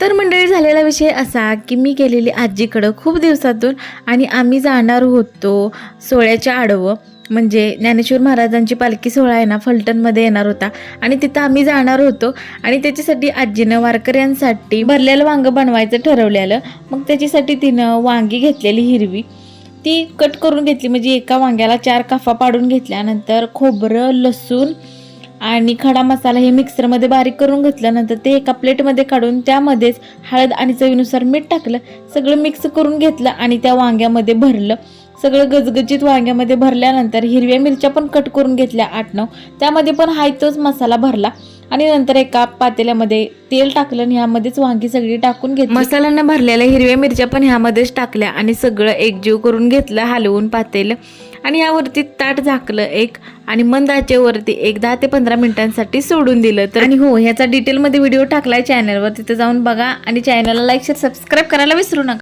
तर मंडळी झालेला विषय असा की मी गेलेली आजीकडं खूप दिवसातून आणि आम्ही जाणार होतो सोहळ्याच्या आडवं. म्हणजे ज्ञानेश्वर महाराजांची पालखी सोहळा आहे ना फलटणमध्ये येणार होता. आणि तिथं आम्ही जाणार होतो आणि त्याच्यासाठी आजीनं वारकऱ्यांसाठी भरलेलं वांगं बनवायचं ठरवलेलं. मग त्याच्यासाठी तिनं वांगी घेतलेली हिरवी. ती कट करून घेतली. म्हणजे एका वांग्याला चार काफा पाडून घेतल्यानंतर खोबरं लसूण आणि खडा मसाला हे मिक्सरमध्ये बारीक करून घेतल्यानंतर ते एका प्लेटमध्ये काढून त्यामध्येच हळद आणि चवीनुसार मीठ टाकलं सगळं मिक्स करून घेतलं आणि त्या वांग्यामध्ये भरलं. सगळं गजगजीत वांग्यामध्ये भरल्यानंतर हिरव्या मिरच्या पण कट करून घेतल्या आठ नऊ. त्यामध्ये पण हाय तोच मसाला भरला आणि नंतर एका पातेल्यामध्ये तेल टाकलं आणि ह्यामध्येच वांगी सगळी टाकून घेतली. मसाल्यानं भरलेल्या हिरव्या मिरच्या पण ह्यामध्येच टाकल्या आणि सगळं एकजीव करून घेतलं हलवून पातेलं. आणि यावरती ताट झाकलं एक आणि मंद आचेवरती एक दहा ते पंधरा मिनिटांसाठी सोडून दिलं. तर आणि हो ह्याचा डिटेलमध्ये व्हिडिओ टाकलाय चॅनलवर तिथे जाऊन बघा आणि चॅनलला लाईक शेअर सबस्क्राईब करायला विसरू नका.